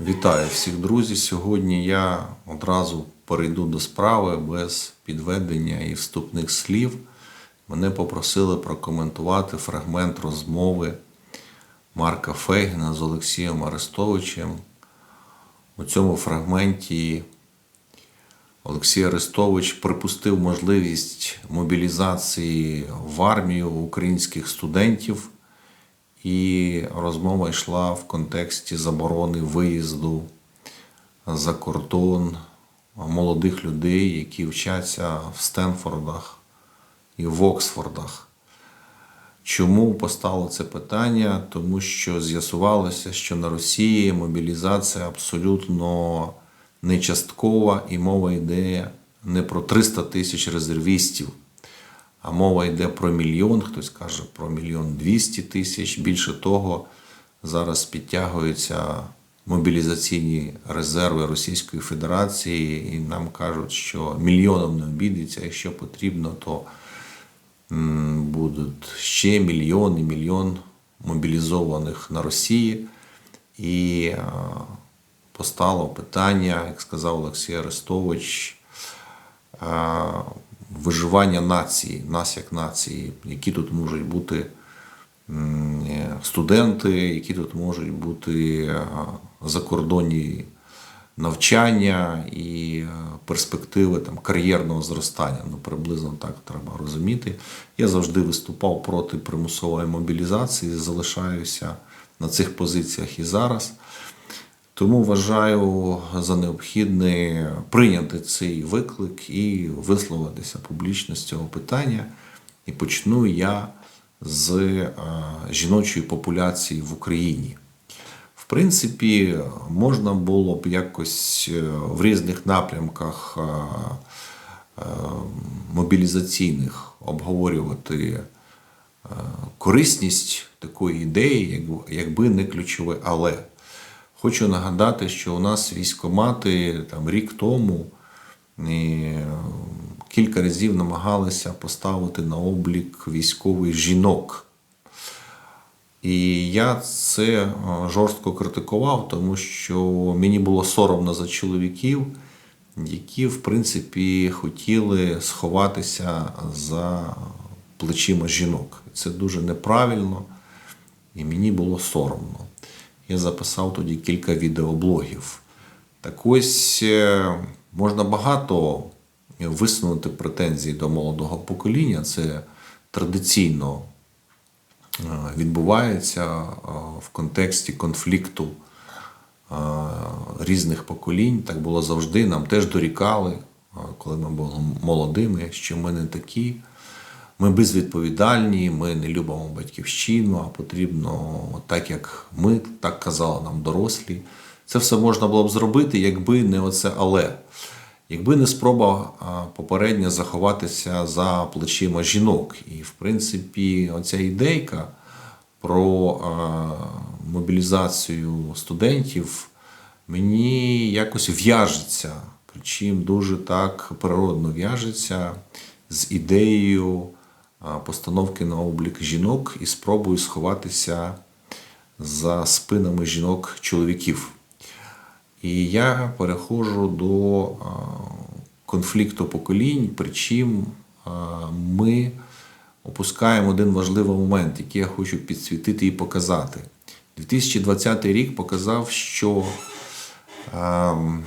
Вітаю всіх друзі. Сьогодні я одразу перейду до справи без підведення і вступних слів. Мене попросили прокоментувати фрагмент розмови Марка Фейгена з Олексієм Арестовичем. У цьому фрагменті Олексій Арестович припустив можливість мобілізації в армію українських студентів, і розмова йшла в контексті заборони виїзду за кордон молодих людей, які вчаться в Стенфордах і в Оксфордах. Чому постало це питання? Тому що з'ясувалося, що на Росії мобілізація абсолютно не часткова, і мова йде не про 300 тисяч резервістів, а мова йде про мільйон, хтось каже про мільйон 200 тисяч. Більше того, зараз підтягуються мобілізаційні резерви Російської Федерації, і нам кажуть, що мільйоном не обійдеться, якщо потрібно, то будуть ще мільйон і мільйон мобілізованих на Росії. І е, постало питання, як сказав Олексій Арестович, е, виживання нації, нас як нації, які тут можуть бути студенти, які тут можуть бути е, закордонні навчання і е, перспективи там, кар'єрного зростання. Ну, приблизно так треба розуміти. Я завжди виступав проти примусової мобілізації, залишаюся на цих позиціях і зараз. Тому вважаю за необхідне прийняти цей виклик і висловитися публічно з цього питання. І почну я з е, жіночої популяції в Україні. В принципі, можна було б якось е, в різних напрямках е, мобілізаційних обговорювати корисність такої ідеї, якби не ключове але. Хочу нагадати, що у нас військомати там рік тому е, кілька разів намагалися поставити на облік військових жінок. І я це е, жорстко критикував, тому що мені було соромно за чоловіків, які, в принципі, хотіли сховатися за плечима жінок. Це дуже неправильно, і мені було соромно. Я записав тоді кілька відеоблогів. Так ось е, можна багато висунути претензій до молодого покоління. Це традиційно е, відбувається е, в контексті конфлікту е, різних поколінь. Так було завжди. Нам теж дорікали, е, коли ми були молодими, що ми не такі. Ми безвідповідальні, ми не любимо батьківщину, а потрібно так, як ми, так казали нам дорослі. Це все можна було б зробити, якби не оце але. Якби не спроба а, попередня заховатися за плечима жінок. І, в принципі, оця ідейка про мобілізацію студентів мені якось в'яжеться, причому дуже так природно в'яжеться з ідеєю постановки на облік жінок і спробою сховатися за спинами жінок чоловіків. І я переходжу до конфлікту поколінь, причому ми опускаємо один важливий момент, який я хочу підсвітити і показати. 2020 рік показав, що ем,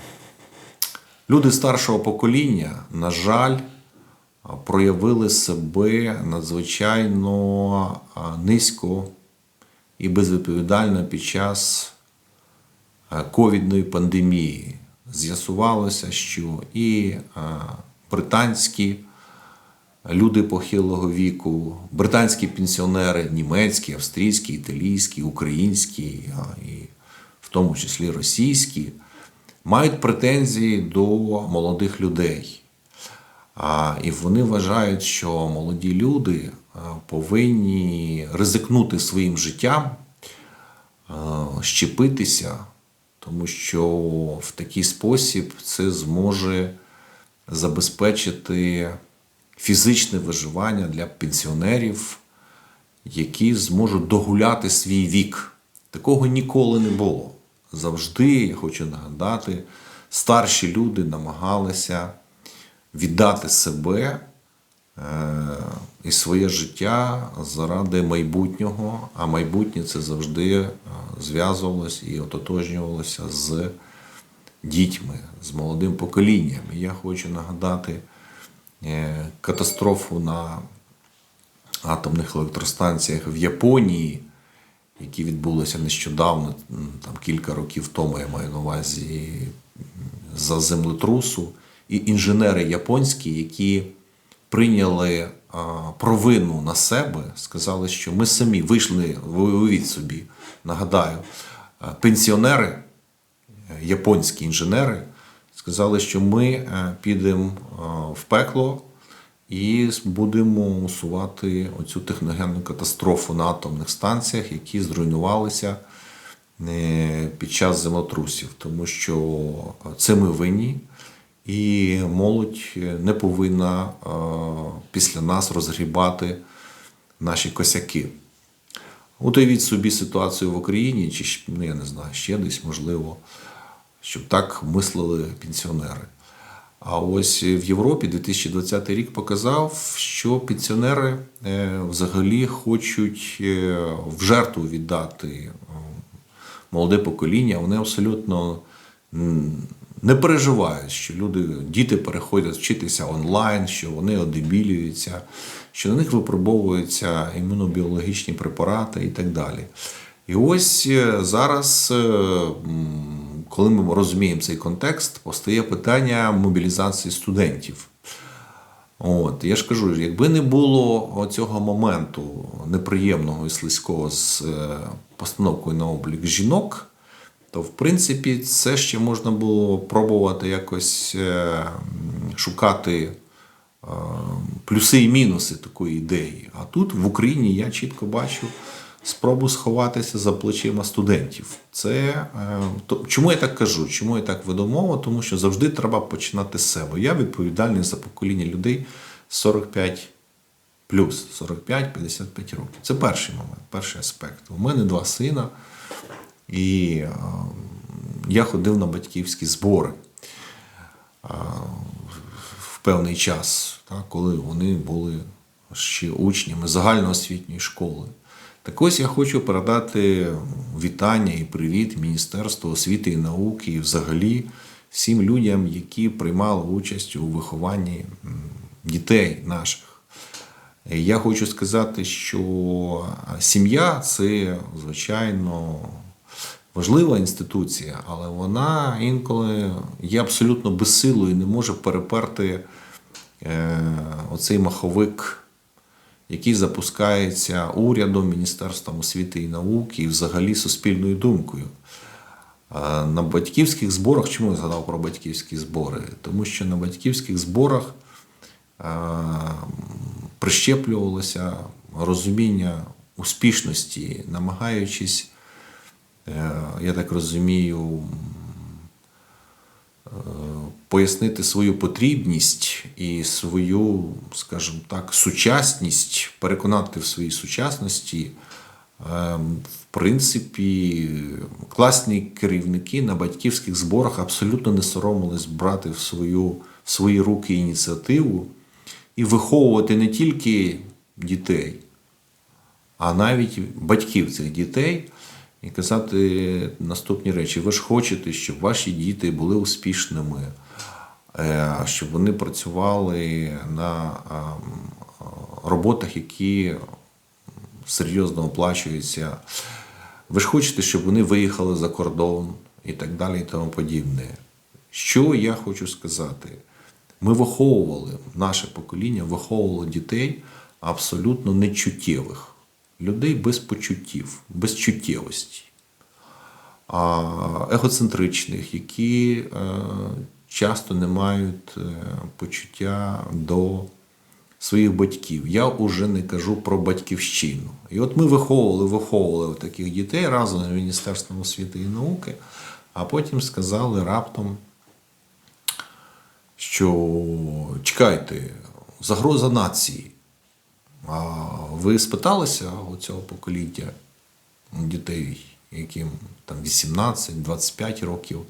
люди старшого покоління, на жаль, проявили себе надзвичайно низько і безвідповідально під час ковідної пандемії. З'ясувалося, що і британські люди похилого віку, британські пенсіонери, німецькі, австрійські, італійські, українські, і в тому числі російські, мають претензії до молодих людей. І вони вважають, що молоді люди повинні ризикнути своїм життям, щепитися, тому що в такий спосіб це зможе забезпечити фізичне виживання для пенсіонерів, які зможуть догуляти свій вік. Такого ніколи не було. завжди, я хочу нагадати, старші люди намагалися віддати себе е, і своє життя заради майбутнього, а майбутнє це завжди е, зв'язувалось і ототожнювалося з дітьми, з молодим поколінням. І я хочу нагадати е, катастрофу на атомних електростанціях в Японії, які відбулися нещодавно, там кілька років тому, я маю на увазі за землетрусу, і інженери японські, які прийняли провину на себе, сказали, що ми самі вийшли, ви уявіть собі, нагадаю, пенсіонери, е, японські інженери, сказали, що ми е, підемо е, в пекло і будемо усувати оцю техногенну катастрофу на атомних станціях, які зруйнувалися е, під час землетрусів, тому що це ми винні, і молодь не повинна е, після нас розгрібати наші косяки. Уявіть собі ситуацію в Україні, чи ну, я не знаю, ще десь можливо, щоб так мислили пенсіонери. А ось в Європі 2020 рік показав, що пенсіонери е, взагалі хочуть е, в жертву віддати е, молоде покоління. Вони абсолютно не переживають, що люди, діти переходять вчитися онлайн, що вони одебілюються, що на них випробовуються імунобіологічні препарати і так далі. І ось е, зараз, е, коли ми розуміємо цей контекст, постає питання мобілізації студентів. От, я ж кажу, якби не було цього моменту неприємного і слизького з е, постановкою на облік жінок, то в принципі це ще можна було пробувати якось е, шукати е, плюси і мінуси такої ідеї. А тут в Україні я чітко бачу спробу сховатися за плечима студентів. Це е, то, чому я так кажу? Чому я так веду? Тому що завжди треба починати з себе. Я відповідальний за покоління людей 45 плюс 45-55 років. Це перший момент, перший аспект. У мене два сина, і е, я ходив на батьківські збори е, в певний час, коли вони були ще учнями загальноосвітньої школи. Так ось я хочу передати вітання і привіт Міністерству освіти і науки і взагалі всім людям, які приймали участь у вихованні дітей наших. Я хочу сказати, що сім'я це, звичайно, важлива інституція, але вона інколи є абсолютно безсилою і не може переперти е, оцей маховик, який запускається урядом, Міністерством освіти і науки і взагалі суспільною думкою. На батьківських зборах, чому я згадав про батьківські збори? Тому що на батьківських зборах прищеплювалося розуміння успішності, намагаючись, е, я так розумію, е, пояснити свою потрібність і свою, скажімо так, сучасність, переконати в своїй сучасності. Е, В принципі, класні керівники на батьківських зборах абсолютно не соромились брати в, свою, в свої руки ініціативу і виховувати не тільки дітей, а навіть батьків цих дітей і казати наступні речі: ви ж хочете, щоб ваші діти були успішними, е, щоб вони працювали на роботах, які серйозно оплачуються. Ви ж хочете, щоб вони виїхали за кордон і так далі, і тому подібне. Що я хочу сказати? Ми виховували, наше покоління виховувало дітей абсолютно нечуттєвих, людей без почуттів, без чуттєвості, егоцентричних, які е, часто не мають е, почуття до своїх батьків. Я вже не кажу про батьківщину. І от ми виховували, виховували таких дітей разом з Міністерством освіти і науки, а потім сказали раптом, що чекайте, загроза нації. Ви спиталися у цього покоління дітей, яким там 18-25 років,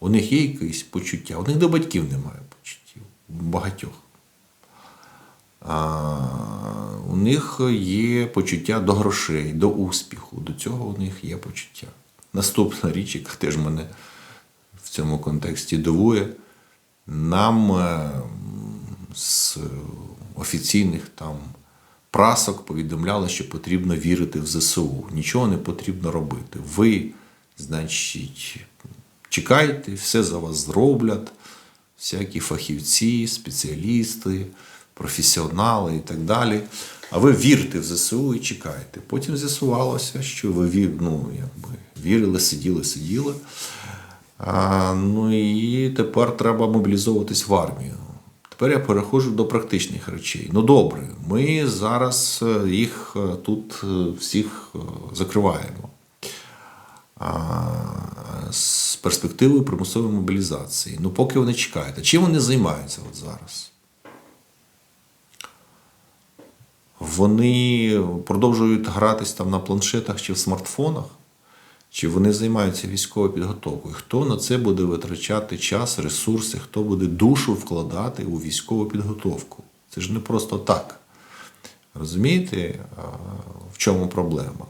у них є якесь почуття. У них до батьків немає почуттів. Багатьох. А, у них є почуття до грошей, до успіху. До цього у них є почуття. Наступна річ, яка теж мене в цьому контексті дивує, нам е, з офіційних там прасок повідомляли, що потрібно вірити в ЗСУ. Нічого не потрібно робити. Ви, значить, чекайте, все за вас зроблять, всякі фахівці, спеціалісти, професіонали і так далі. А ви вірте в ЗСУ і чекайте. Потім з'ясувалося, що ви ну, якби, вірили, сиділи, сиділи. А, ну і тепер треба мобілізовуватись в армію. Тепер я переходжу до практичних речей. Ну добре, ми зараз е, їх е, тут е, всіх закриваємо. З перспективою примусової мобілізації. Ну, поки вони чекають. А чим вони займаються от зараз? Вони продовжують гратись там на планшетах чи в смартфонах, чи вони займаються військовою підготовкою? Хто на це буде витрачати час, ресурси, хто буде душу вкладати у військову підготовку? Це ж не просто так. Розумієте, в чому проблема?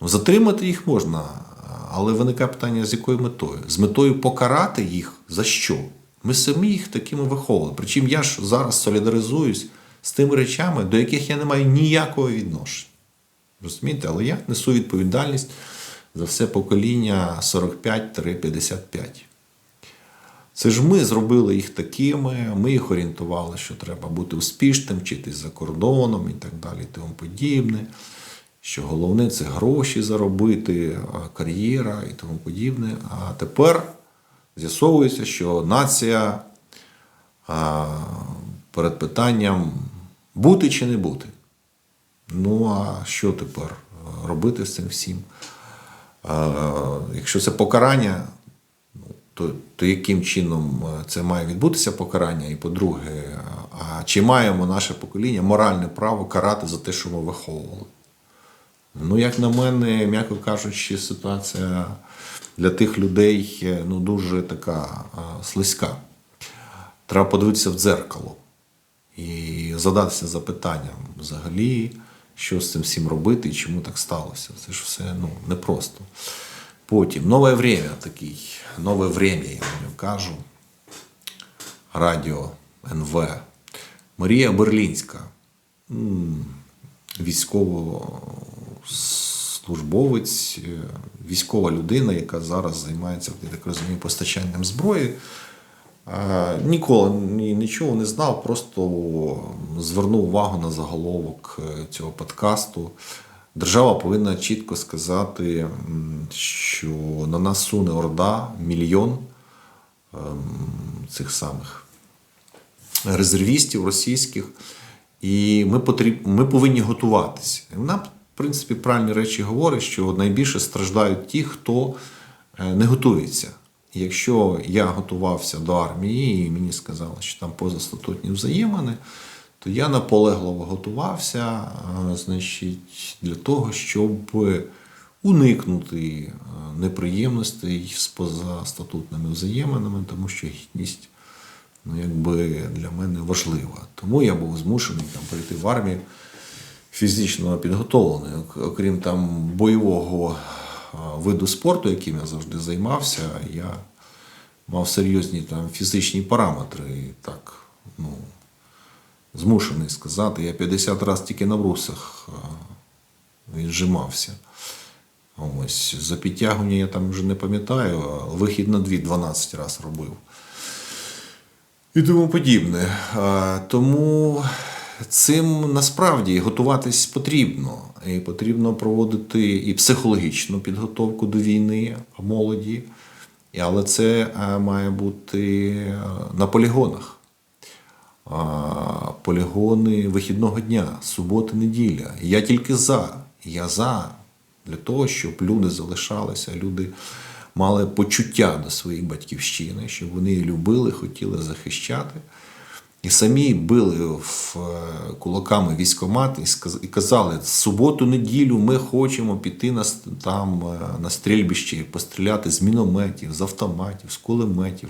Ну, затримати їх можна, але виникає питання, з якою метою? З метою покарати їх за що? Ми самі їх такими виховували. Причому я ж зараз солідаризуюсь з тими речами, до яких я не маю ніякого відношення. Розумієте, але я несу відповідальність за все покоління 45-55. Це ж ми зробили їх такими, ми їх орієнтували, що треба бути успішним, вчитись за кордоном і так далі, тому подібне. Що головне це гроші заробити, кар'єра і тому подібне. А тепер з'ясовується, що нація а, перед питанням бути чи не бути. Ну а що тепер робити з цим всім? Якщо це покарання, ну, то, то яким чином е, це має відбутися покарання? І по-друге, а чи маємо наше покоління моральне право карати за те, що ми виховували? Ну, як на мене, м'яко кажучи, ситуація для тих людей е, ну, дуже така слизька. Треба подивитися в дзеркало і задатися запитанням взагалі, що з цим всім робити і чому так сталося. Це ж все ну, непросто. Потім нове время такий, нове время, я вам кажу. Радіо НВ. Марія Берлінська. Військовослужбовець, е, військова людина, яка зараз займається, я так розумію, постачанням зброї. Е, Ніколи нічого не знав, просто звернув увагу на заголовок е, цього подкасту. Держава повинна чітко сказати, що на нас суне орда, мільйон ем, цих самих резервістів російських, і ми, потріб, ми повинні готуватися. Вона, в принципі, правильні речі говорить, що найбільше страждають ті, хто е, не готується. Якщо я готувався до армії, і мені сказали, що там позастатутні взаємини, то я наполегливо готувався, е, значить, для того, щоб уникнути е, неприємностей з позастатутними взаєминами, тому що гідність ну, якби для мене важлива. Тому я був змушений там прийти в армію фізично підготовлений, окрім там бойового виду спорту, яким я завжди займався, я мав серйозні там фізичні параметри. І так, ну, змушений сказати, я 50 разів тільки на брусах віджимався. Ось, за підтягування я там вже не пам'ятаю, вихід на дві 12 разів робив і тому подібне. Тому цим насправді готуватись потрібно. І потрібно проводити і психологічну підготовку до війни молоді, але це е, має бути е, на полігонах. Полігони вихідного дня, субота, неділя. Я тільки за. Я за для того, щоб люди залишалися, люди мали почуття до своєї батьківщини, щоб вони її любили, хотіли захищати. І самі били в е, кулаками військомат і казали, суботу, неділю ми хочемо піти на, там, е, на стрільбище, постріляти з мінометів, з автоматів, з кулеметів,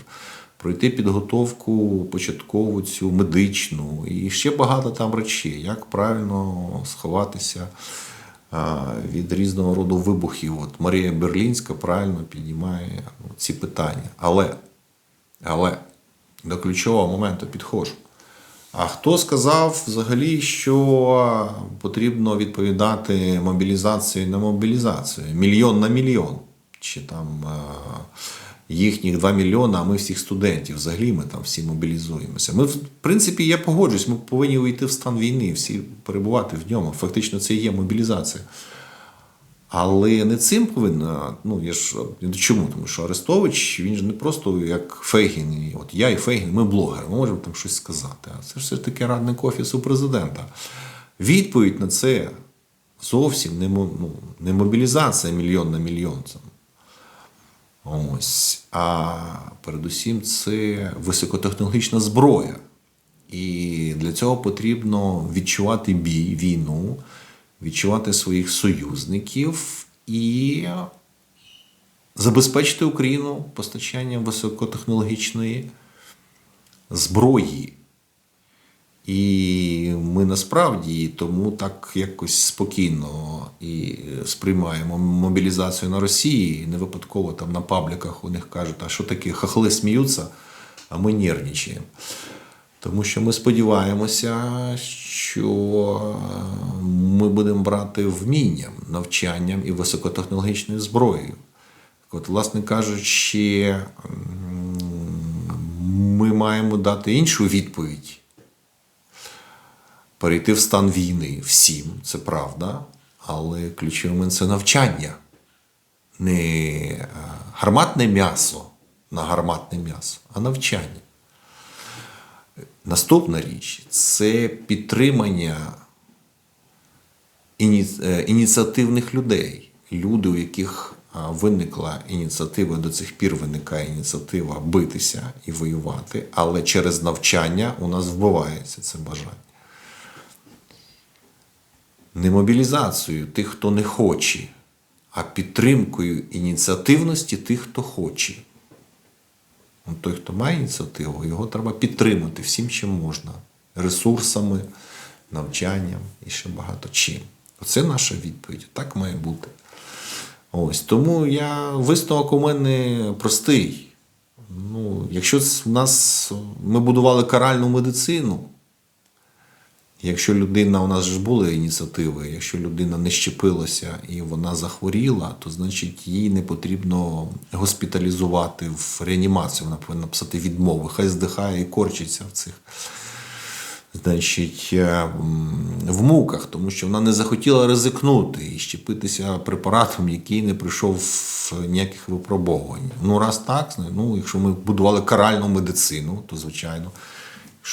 пройти підготовку початкову цю медичну і ще багато там речей, як правильно сховатися від різного роду вибухів. От Марія Берлінська правильно піднімає ці питання. Але, але до ключового моменту підходжу. А хто сказав взагалі, що потрібно відповідати мобілізацією на мобілізацію? Мільйон на мільйон. Чи там е, їхніх 2 мільйони, а ми всіх студентів. Взагалі ми там всі мобілізуємося. Ми, в принципі, я погоджуюсь, ми повинні увійти в стан війни, всі перебувати в ньому. Фактично, це і є мобілізація. Але не цим повинна. Ну я ж чому? Тому що Арестович він ж не просто як Фейгін. От я і Фейгін, ми блогери, ми можемо там щось сказати. А це ж все таки радник офісу президента. Відповідь на це зовсім не, ну, не мобілізація мільйон на мільйон. Ось. А передусім це високотехнологічна зброя. І для цього потрібно відчувати бій, війну, відчувати своїх союзників і забезпечити Україну постачанням високотехнологічної зброї. І ми насправді тому так якось спокійно і сприймаємо мобілізацію на Росії. Не випадково там на пабліках у них кажуть, а що таке хахли сміються, а ми нервничаємо. Тому що ми сподіваємося, що ми будемо брати вмінням, навчанням і високотехнологічною зброєю. От, власне кажучи, ми маємо дати іншу відповідь. Перейти в стан війни всім, це правда, але ключовий момент це навчання. Не е, гарматне м'ясо на гарматне м'ясо, а навчання. Наступна річ це підтримання е, ініціативних людей, люди, у яких виникла ініціатива, до цих пір виникає ініціатива битися і воювати, але через навчання у нас вбивається це бажання. Не мобілізацією тих, хто не хоче, а підтримкою ініціативності тих, хто хоче. Ну, Той, хто має ініціативу, його треба підтримати всім, чим можна. Ресурсами, навчанням і ще багато чим. Оце наша відповідь. Так має бути. Ось. Тому я, висновок у мене простий. Ну, якщо в нас ми будували каральну медицину, Якщо людина, у нас ж були ініціативи, якщо людина не щепилася і вона захворіла, то значить їй не потрібно госпіталізувати в реанімацію. Вона повинна писати відмови. Хай здихає і корчиться в цих, значить, е, в муках, тому що вона не захотіла ризикнути і щепитися препаратом, який не пройшов ніяких випробовувань. Ну, раз так, ну, якщо ми будували каральну медицину, то звичайно.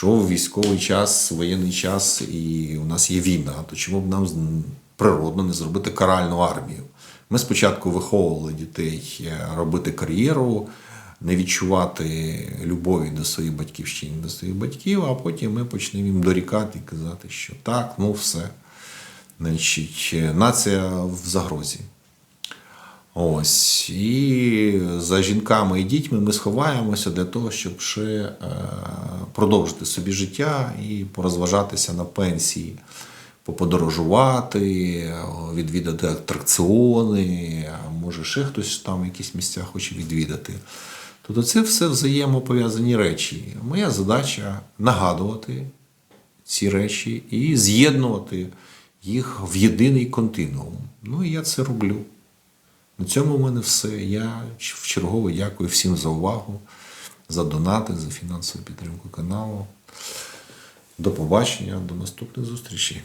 В військовий час, воєнний час і у нас є війна, то чому б нам природно не зробити каральну армію? Ми спочатку виховували дітей е, робити кар'єру, не відчувати любові до своєї батьківщини, до своїх батьків, а потім ми почнемо їм дорікати і казати, що так, ну все. Значить, е, нація в загрозі. Ось. І за жінками і дітьми ми сховаємося для того, щоб ще е, продовжити собі життя і порозважатися на пенсії, поподорожувати, відвідати атракціони, може ще хтось там якісь місця хоче відвідати. Тобто це все взаємопов'язані речі. Моя задача нагадувати ці речі і з'єднувати їх в єдиний континуум. Ну і я це роблю. На цьому в мене все. Я вчергово дякую всім за увагу, за донати, за фінансову підтримку каналу. До побачення, до наступних зустрічей.